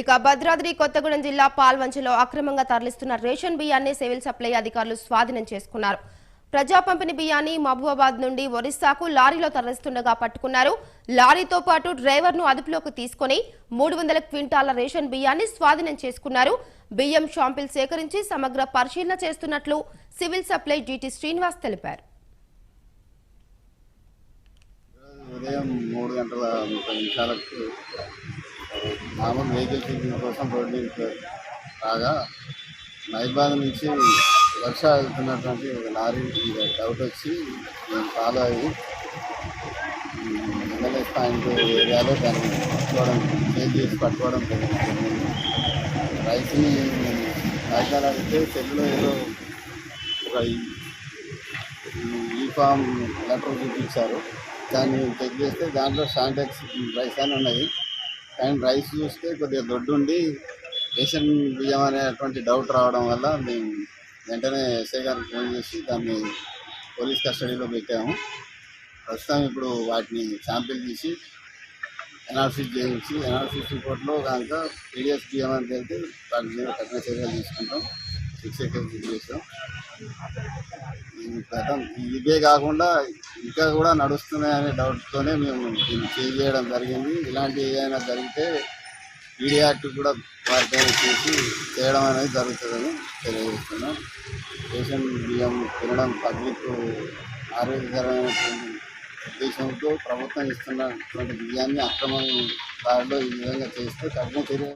ఇక భద్రాద్రి కొత్తగూడెం జిల్లా పాల్వంచలో అక్రమంగా తరలిస్తున్న రేషన్ బియ్యాన్ని సివిల్ సప్లై అధికారులు స్వాధీనం చేసుకున్నారు. ప్రజా పంపిణీ బియ్యాన్ని మహబూబాబాద్ నుండి ఒరిస్సాకు లారీలో తరలిస్తుండగా పట్టుకున్నారు. లారీతో పాటు డ్రైవర్ను అదుపులోకి తీసుకుని మూడు వందల క్వింటాల రేషన్ బియ్యాన్ని స్వాధీనం చేసుకున్నారు. బియ్యం షాంపిల్ సేకరించి సమగ్ర పరిశీలన చేస్తున్నట్లు సివిల్ సప్లై జీటీ శ్రీనివాస్ తెలిపారు. ఉదయం మూడు గంటల ముప్పై నిమిషాలకు మామూలు వెహికల్ చెకింగ్ కోసం రోడ్డు మీదకి రాగా మైబాద్ నుంచి వర్ష వెళ్తున్నటువంటి ఒక లారీ డౌట్ వచ్చి నేను ఫాలో అయ్యి ఎమ్మెల్యే పాయింట్ ఏరియాలో దాన్ని పట్టుకోవడం చేంజ్ చేసి పట్టుకోవడం జరిగింది. రైతుని కాగితాలు అడిగితే ఏదో ఒక ఈ ఫామ్ లెటర్ చూపించారు. దాన్ని చెక్ చేస్తే దాంట్లో శాంటెక్స్ రైస్ అని ఉన్నాయి. కానీ రైస్ చూస్తే కొద్దిగా దొడ్డు ఉండి రేషన్ బియ్యం అనేటువంటి డౌట్ రావడం వల్ల మేము వెంటనే ఎస్ఐ గారికి ఫోన్ చేసి దాన్ని పోలీస్ కస్టడీలో పెట్టాము. ప్రస్తుతం ఇప్పుడు వాటిని శాంపిల్ తీసి ఎన్ఆర్సీ చేయించి ఎన్ఆర్సీ రిపోర్ట్లో కనుక పీడిఎస్ బియ్యం అని తెలితే దాని మీద కఠిన చర్యలు తీసుకుంటాం. శిక్ష చేసాం గతం ఇదే కాకుండా ఇంకా కూడా నడుస్తున్నాయి అనే డౌట్తోనే మేము దీన్ని చేంజ్ చేయడం జరిగింది. ఇలాంటి ఏదైనా జరిగితే ఈడీ యాక్ట్ కూడా వారిపై చేసి చేయడం అనేది జరుగుతుందని తెలియజేస్తున్నాం. రేషన్ బియ్యం తినడం పబ్లిక్ ఆరోగ్యకరమైనటువంటి ఉద్దేశంతో ప్రభుత్వం ఇస్తున్నటువంటి బియ్యాన్ని అక్రమ దారిలో ఈ విధంగా చేస్తే కఠిన చర్య